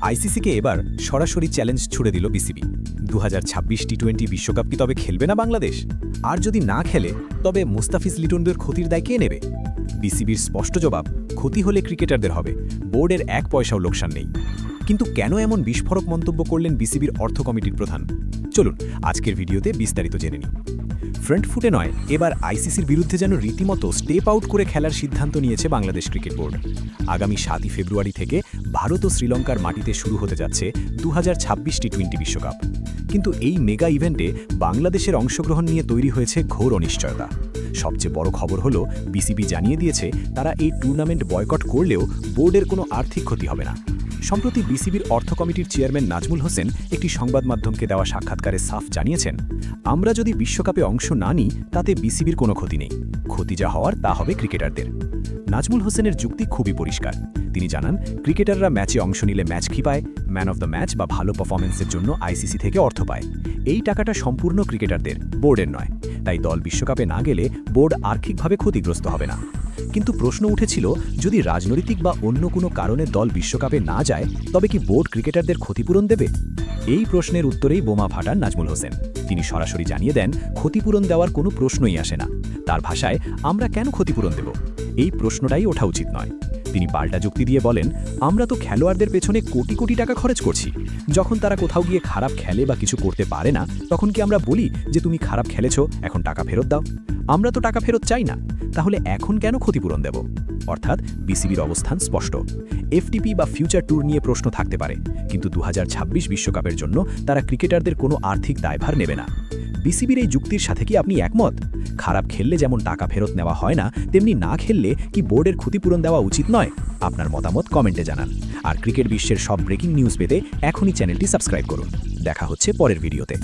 আইসিসিকে এবার সরাসরি চ্যালেঞ্জ ছুড়ে দিল বিসিবি। দু টি টোয়েন্টি বিশ্বকাপ কি তবে খেলবে না বাংলাদেশ? আর যদি না খেলে, তবে মুস্তাফিজ লিটনদের ক্ষতির দায় কে নেবে? বিসিবির স্পষ্ট জবাব, ক্ষতি হলে ক্রিকেটারদের হবে। বোর্ডের এক পয়সাও লোকসান নেই। কিন্তু কেন এমন বিস্ফোরক মন্তব্য করলেন বিসিবির অর্থ কমিটির প্রধান? চলুন, আজকের ভিডিওতে বিস্তারিত জেনে নিই। ফ্রন্ট ফুটে নয়, এবার আইসিসির বিরুদ্ধে যেন রীতিমতো স্টেপ আউট করে খেলার সিদ্ধান্ত নিয়েছে বাংলাদেশ ক্রিকেট বোর্ড। আগামী সাতই ফেব্রুয়ারি থেকে ভারত ও শ্রীলঙ্কার মাটিতে শুরু হতে যাচ্ছে দু টি টোয়েন্টি বিশ্বকাপ। কিন্তু এই মেগা ইভেন্টে বাংলাদেশের অংশগ্রহণ নিয়ে তৈরি হয়েছে ঘোর অনিশ্চয়তা। সবচেয়ে বড় খবর হলো, বিসিবি জানিয়ে দিয়েছে, তারা এই টুর্নামেন্ট বয়কট করলেও বোর্ডের কোনো আর্থিক ক্ষতি হবে না। সম্প্রতি বিসিবির অর্থ কমিটির চেয়ারম্যান নাজমুল হোসেন একটি সংবাদ মাধ্যমকে দেওয়া সাক্ষাৎকারে সাফ জানিয়েছেন, আমরা যদি বিশ্বকাপে অংশ না নিই, তাতে বিসিবির কোনো ক্ষতি নেই। ক্ষতি যা হওয়ার, তা হবে ক্রিকেটারদের। নাজমুল হোসেনের যুক্তি খুবই পরিষ্কার। তিনি জানান, ক্রিকেটাররা ম্যাচে অংশ নিলে ম্যাচ ফি পায়? ম্যান অফ দ্য ম্যাচ বা ভালো পারফরমেন্সের জন্য আইসিসি থেকে অর্থ পায়। এই টাকাটা সম্পূর্ণ ক্রিকেটারদের, বোর্ডের নয়। তাই দল বিশ্বকাপে না গেলে বোর্ড আর্থিকভাবে ক্ষতিগ্রস্ত হবে না। কিন্তু প্রশ্ন উঠেছিল, যদি রাজনৈতিক বা অন্য কোনো কারণে দল বিশ্বকাপে না যায়, তবে কি বোর্ড ক্রিকেটারদের ক্ষতিপূরণ দেবে? এই প্রশ্নের উত্তরেই বোমা ফাটান নাজমুল হোসেন। তিনি সরাসরি জানিয়ে দেন, ক্ষতিপূরণ দেওয়ার কোনো প্রশ্নই আসে না। তার ভাষায়, আমরা কেন ক্ষতিপূরণ দেব? এই প্রশ্নটাই ওঠা উচিত নয়। তিনি পাল্টা যুক্তি দিয়ে বলেন, আমরা তো খেলোয়াড়দের পেছনে কোটি কোটি টাকা খরচ করছি। যখন তারা কোথাও গিয়ে খারাপ খেলে বা কিছু করতে পারে না, তখন কি আমরা বলি যে তুমি খারাপ খেলেছ, এখন টাকা ফেরত দাও? আমরা তো টাকা ফেরত চাই না। তাহলে এখন কেন ক্ষতিপূরণ দেব? অর্থাৎ বিসিবির অবস্থান স্পষ্ট। এফটিপি বা ফিউচার ট্যুর নিয়ে প্রশ্ন থাকতে পারে। কিন্তু দু বিশ্বকাপের জন্য তারা ক্রিকেটারদের কোনো আর্থিক দায়ভার নেবে না। বিসিবির এই যুক্তির সাথে কি আপনি একমত? খারাপ খেললে যেমন টাকা ফেরত নেওয়া হয় না, তেমনি না খেললে কি বোর্ডের ক্ষতিপূরণ দেওয়া উচিত নয়? আপনার মতামত কমেন্টে জানান। আর ক্রিকেট বিশ্বের সব ব্রেকিং নিউজ পেতে এখনই চ্যানেলটি সাবস্ক্রাইব করুন। দেখা হচ্ছে পরের ভিডিওতে।